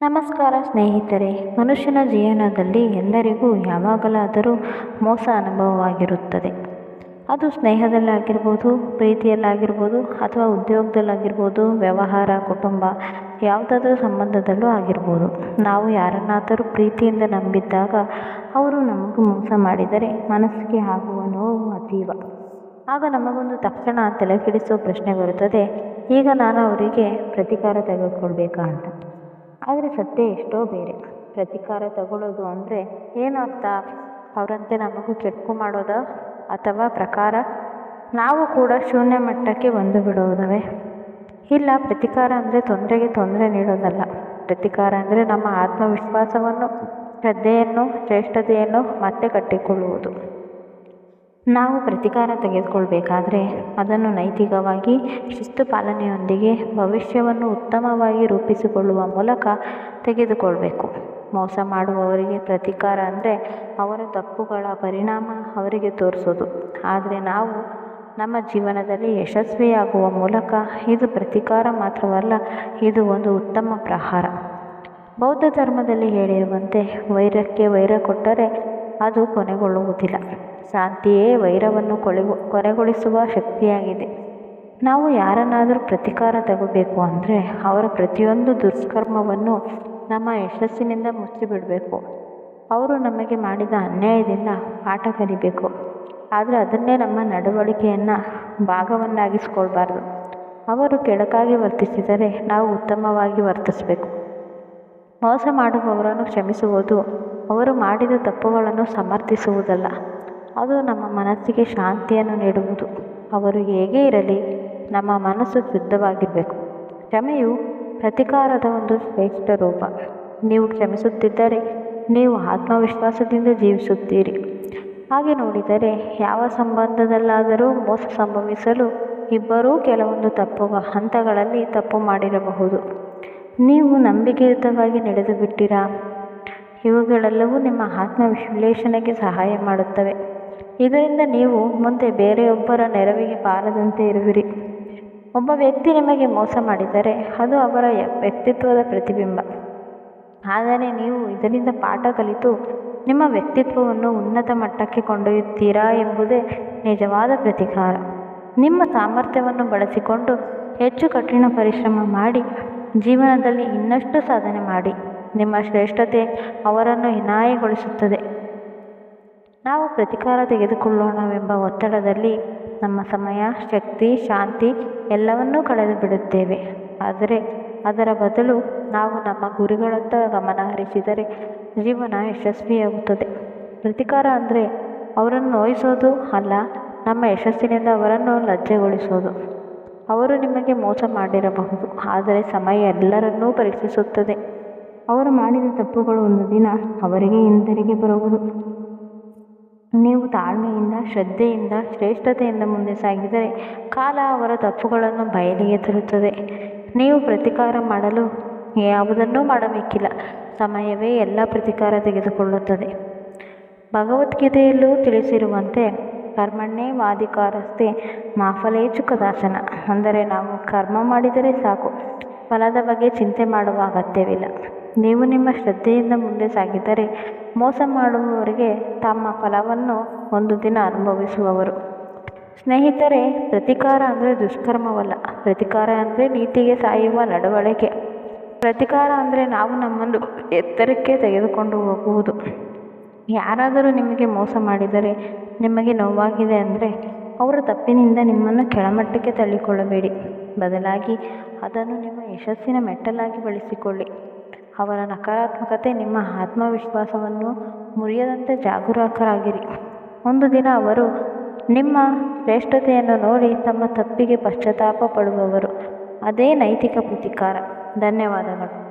ನಮಸ್ಕಾರ ಸ್ನೇಹಿತರೆ, ಮನುಷ್ಯನ ಜೀವನದಲ್ಲಿ ಎಲ್ಲರಿಗೂ ಯಾವಾಗಲಾದರೂ ಮೋಸ ಅನುಭವವಾಗಿರುತ್ತದೆ. ಅದು ಸ್ನೇಹದಲ್ಲಾಗಿರ್ಬೋದು, ಪ್ರೀತಿಯಲ್ಲಾಗಿರ್ಬೋದು ಅಥವಾ ಉದ್ಯೋಗದಲ್ಲಾಗಿರ್ಬೋದು, ವ್ಯವಹಾರ, ಕುಟುಂಬ, ಯಾವುದಾದ್ರೂ ಸಂಬಂಧದಲ್ಲೂ ಆಗಿರ್ಬೋದು. ನಾವು ಯಾರನ್ನಾದರೂ ಪ್ರೀತಿಯಿಂದ ನಂಬಿದ್ದಾಗ ಅವರು ನಮಗೂ ಮೋಸ ಮಾಡಿದರೆ ಮನಸ್ಸಿಗೆ ಆಗುವ ನೋವು ಅತೀವ. ಆಗ ನಮಗೊಂದು ತಕ್ಷಣ ತಲೆಕೆಡಿಸುವ ಪ್ರಶ್ನೆ ಬರುತ್ತದೆ, ಈಗ ನಾನು ಅವರಿಗೆ ಪ್ರತೀಕಾರ ತೆಗೆದುಕೊಳ್ಬೇಕಾ? ಅಂತ. ಆದರೆ ಸತ್ಯ ಎಷ್ಟೋ ಬೇರೆ. ಪ್ರತೀಕಾರ ತಗೊಳ್ಳೋದು ಅಂದರೆ ಏನು ಅರ್ಥ ಅವರಂತೆ ನಮಗೂ ಕೆಟ್ಕು ಮಾಡೋದಾ ಅಥವಾ ಪ್ರಕಾರ? ನಾವು ಕೂಡ ಶೂನ್ಯ ಮಟ್ಟಕ್ಕೆ ಬಂದು ಬಿಡುವುದವೇ? ಇಲ್ಲ, ಪ್ರತೀಕಾರ ಅಂದರೆ ತೊಂದರೆಗೆ ತೊಂದರೆ ನೀಡೋದಲ್ಲ. ಪ್ರತಿಕಾರ ಅಂದರೆ ನಮ್ಮ ಆತ್ಮವಿಶ್ವಾಸವನ್ನು, ಶ್ರದ್ಧೆಯನ್ನು, ಶ್ರೇಷ್ಠತೆಯನ್ನು ಮತ್ತೆ ಕಟ್ಟಿಕೊಳ್ಳುವುದು. ನಾವು ಪ್ರತಿಕಾರ ತೆಗೆದುಕೊಳ್ಬೇಕಾದ್ರೆ ಅದನ್ನು ನೈತಿಕವಾಗಿ ಶಿಸ್ತು ಪಾಲನೆಯೊಂದಿಗೆ ಭವಿಷ್ಯವನ್ನು ಉತ್ತಮವಾಗಿ ರೂಪಿಸಿಕೊಳ್ಳುವ ಮೂಲಕ ತೆಗೆದುಕೊಳ್ಬೇಕು. ಮೋಸ ಮಾಡುವವರಿಗೆ ಪ್ರತಿಕಾರ ಅಂದರೆ ಅವರ ತಪ್ಪುಗಳ ಪರಿಣಾಮ ಅವರಿಗೆ ತೋರಿಸೋದು. ಆದರೆ ನಾವು ನಮ್ಮ ಜೀವನದಲ್ಲಿ ಯಶಸ್ವಿಯಾಗುವ ಮೂಲಕ ಇದು ಪ್ರತೀಕಾರ ಮಾತ್ರವಲ್ಲ, ಇದು ಒಂದು ಉತ್ತಮ ಪ್ರಹಾರ. ಬೌದ್ಧ ಧರ್ಮದಲ್ಲಿ ಹೇಳಿರುವಂತೆ ವೈರಕ್ಕೆ ವೈರ ಕೊಟ್ಟರೆ ಅದು ಕೊನೆಗೊಳ್ಳುವುದಿಲ್ಲ. ಶಾಂತಿಯೇ ವೈರವನ್ನು ಕೊಳೆಗೊ, ಕೊನೆಗೊಳಿಸುವ ಶಕ್ತಿಯಾಗಿದೆ. ನಾವು ಯಾರನ್ನಾದರೂ ಪ್ರತಿಕಾರ ತಗೋಬೇಕು ಅಂದರೆ ಅವರ ಪ್ರತಿಯೊಂದು ದುಷ್ಕರ್ಮವನ್ನು ನಮ್ಮ ಯಶಸ್ಸಿನಿಂದ ಮುಚ್ಚಿಬಿಡಬೇಕು. ಅವರು ನಮಗೆ ಮಾಡಿದ ಅನ್ಯಾಯದಿಂದ ಪಾಠ ಕಲಿಬೇಕು. ಆದರೆ ಅದನ್ನೇ ನಮ್ಮ ನಡವಳಿಕೆಯನ್ನು ಭಾಗವನ್ನಾಗಿಸ್ಕೊಳ್ಬಾರ್ದು. ಅವರು ಕೆಡಕಾಗಿ ವರ್ತಿಸಿದರೆ ನಾವು ಉತ್ತಮವಾಗಿ ವರ್ತಿಸಬೇಕು. ಮೋಸ ಮಾಡುವವರನ್ನು ಕ್ಷಮಿಸುವುದು, ಅವರು ಮಾಡಿದ ತಪ್ಪುಗಳನ್ನು ಸಮರ್ಥಿಸುವುದಲ್ಲ. ಅದು ನಮ್ಮ ಮನಸ್ಸಿಗೆ ಶಾಂತಿಯನ್ನು ನೀಡುವುದು. ಅವರು ಹೇಗೆ ಇರಲಿ, ನಮ್ಮ ಮನಸ್ಸು ಶುದ್ಧವಾಗಿರಬೇಕು. ಕ್ಷಮೆಯು ಪ್ರತಿಕಾರದ ಒಂದು ಶ್ರೇಷ್ಠ ರೂಪ. ನೀವು ಕ್ಷಮಿಸುತ್ತಿದ್ದರೆ, ನೀವು ಆತ್ಮವಿಶ್ವಾಸದಿಂದ ಜೀವಿಸುತ್ತೀರಿ. ಹಾಗೆ ನೋಡಿದರೆ, ಯಾವ ಸಂಬಂಧದಲ್ಲಾದರೂ ಮೋಸ ಸಂಭವಿಸಲು ಇಬ್ಬರೂ ಕೆಲವೊಂದು ತಪ್ಪು ಹಂತಗಳಲ್ಲಿ ತಪ್ಪು ಮಾಡಿರಬಹುದು. ನೀವು ನಂಬಿಕೆಯುತವಾಗಿ ನಡೆದು ಬಿಟ್ಟಿರಾ ಇವುಗಳೆಲ್ಲವೂ ನಿಮ್ಮ ಆತ್ಮ ವಿಶ್ಲೇಷಣೆಗೆ ಸಹಾಯ ಮಾಡುತ್ತವೆ. ಇದರಿಂದ ನೀವು ಮುಂದೆ ಬೇರೆಯೊಬ್ಬರ ನೆರವಿಗೆ ಬಾರದಂತೆ ಇರುವಿರಿ. ಒಬ್ಬ ವ್ಯಕ್ತಿ ನಿಮಗೆ ಮೋಸ ಮಾಡಿದರೆ ಅದು ಅವರ ವ್ಯಕ್ತಿತ್ವದ ಪ್ರತಿಬಿಂಬ. ಆದರೆ ನೀವು ಇದರಿಂದ ಪಾಠ ಕಲಿತು ನಿಮ್ಮ ವ್ಯಕ್ತಿತ್ವವನ್ನು ಉನ್ನತ ಮಟ್ಟಕ್ಕೆ ಕೊಂಡೊಯ್ಯುತ್ತೀರಾ ಎಂಬುದೇ ನಿಜವಾದ ಪ್ರತಿಕಾರ. ನಿಮ್ಮ ಸಾಮರ್ಥ್ಯವನ್ನು ಬಳಸಿಕೊಂಡು ಹೆಚ್ಚು ಕಠಿಣ ಪರಿಶ್ರಮ ಮಾಡಿ ಜೀವನದಲ್ಲಿ ಇನ್ನಷ್ಟು ಸಾಧನೆ ಮಾಡಿ. ನಿಮ್ಮ ಶ್ರೇಷ್ಠತೆ ಅವರನ್ನು ಹಿನಾಯಗೊಳಿಸುತ್ತದೆ. ನಾವು ಪ್ರತಿಕಾರ ತೆಗೆದುಕೊಳ್ಳೋಣವೆಂಬ ಒತ್ತಡದಲ್ಲಿ ನಮ್ಮ ಸಮಯ, ಶಕ್ತಿ, ಶಾಂತಿ ಎಲ್ಲವನ್ನೂ ಕಳೆದು ಬಿಡುತ್ತೇವೆ. ಆದರೆ ಅದರ ಬದಲು ನಾವು ನಮ್ಮ ಗುರಿಗಳತ್ತ ಗಮನ ಹರಿಸಿದರೆ ಜೀವನ ಯಶಸ್ವಿಯಾಗುತ್ತದೆ. ಪ್ರತಿಕಾರ ಅಂದರೆ ಅವರನ್ನು ನೋಯಿಸೋದು ಅಲ್ಲ, ನಮ್ಮ ಯಶಸ್ಸಿನಿಂದ ಅವರನ್ನು ಲಜ್ಜೆಗೊಳಿಸೋದು. ಅವರು ನಿಮಗೆ ಮೋಸ ಮಾಡಿರಬಹುದು, ಆದರೆ ಸಮಯ ಎಲ್ಲರನ್ನೂ ಪರೀಕ್ಷಿಸುತ್ತದೆ. ಅವರು ಮಾಡಿದ ತಪ್ಪುಗಳು ಒಂದು ದಿನ ಅವರಿಗೆ ಹಿಂದಿರುಗಿ ಬರುವುದು. ನೀವು ತಾಳ್ಮೆಯಿಂದ, ಶ್ರದ್ಧೆಯಿಂದ, ಶ್ರೇಷ್ಠತೆಯಿಂದ ಮುಂದೆ ಸಾಗಿದರೆ ಕಾಲ ಅವರ ತಪ್ಪುಗಳನ್ನು ಬಯಲಿಗೆ ತರುತ್ತದೆ. ನೀವು ಪ್ರತಿಕಾರ ಮಾಡಲು ಯಾವುದನ್ನೂ ಮಾಡಬೇಕಿಲ್ಲ. ಸಮಯವೇ ಎಲ್ಲ ಪ್ರತಿಕಾರ ತೆಗೆದುಕೊಳ್ಳುತ್ತದೆ. ಭಗವದ್ಗೀತೆಯಲ್ಲೂ ತಿಳಿಸಿರುವಂತೆ ಕರ್ಮಣ್ಣೇ ವಾದಿಕಾರಸ್ತೆ ಮಾಫಲೇಚು ಕದಾಸನ ಅಂದರೆ ನಾವು ಕರ್ಮ ಮಾಡಿದರೆ ಸಾಕು. ಫಲದ ಬಗ್ಗೆ ಚಿಂತೆ ಮಾಡುವ ಅಗತ್ಯವಿಲ್ಲ. ನೀವು ನಿಮ್ಮ ಶ್ರದ್ಧೆಯಿಂದ ಮುಂದೆ ಸಾಗಿದರೆ ಮೋಸ ಮಾಡುವವರಿಗೆ ತಮ್ಮ ಫಲವನ್ನು ಒಂದು ದಿನ ಅನುಭವಿಸುವವರು. ಸ್ನೇಹಿತರೆ, ಪ್ರತಿಕಾರ ಅಂದರೆ ದುಷ್ಕರ್ಮವಲ್ಲ. ಪ್ರತಿಕಾರ ಅಂದರೆ ನೀತಿಗೆ ಸಾಯುವ ನಡವಳಿಕೆ. ಪ್ರತಿಕಾರ ಅಂದರೆ ನಾವು ನಮ್ಮನ್ನು ಎತ್ತರಕ್ಕೆ ತೆಗೆದುಕೊಂಡು ಹೋಗುವುದು. ಯಾರಾದರೂ ನಿಮಗೆ ಮೋಸ ಮಾಡಿದರೆ, ನಿಮಗೆ ನೋವಾಗಿದೆ ಅಂದರೆ ಅವರ ತಪ್ಪಿನಿಂದ ನಿಮ್ಮನ್ನು ಕೆಳಮಟ್ಟಕ್ಕೆ ತಳ್ಳಿಕೊಳ್ಳಬೇಡಿ. ಬದಲಾಗಿ ಅದನ್ನು ನಿಮ್ಮ ಯಶಸ್ಸಿನ ಮೆಟ್ಟಲಾಗಿ ಬಳಸಿಕೊಳ್ಳಿ. ಅವರ ನಕಾರಾತ್ಮಕತೆ ನಿಮ್ಮ ಆತ್ಮವಿಶ್ವಾಸವನ್ನು ಮುರಿಯದಂತೆ ಜಾಗರೂಕರಾಗಿರಿ. ಒಂದು ದಿನ ಅವರು ನಿಮ್ಮ ಶ್ರೇಷ್ಠತೆಯನ್ನು ನೋಡಿ ತಮ್ಮ ತಪ್ಪಿಗೆ ಪಶ್ಚಾತ್ತಾಪ ಪಡುವವರು. ಅದೇ ನೈತಿಕ ಪ್ರತಿಕಾರ. ಧನ್ಯವಾದಗಳು.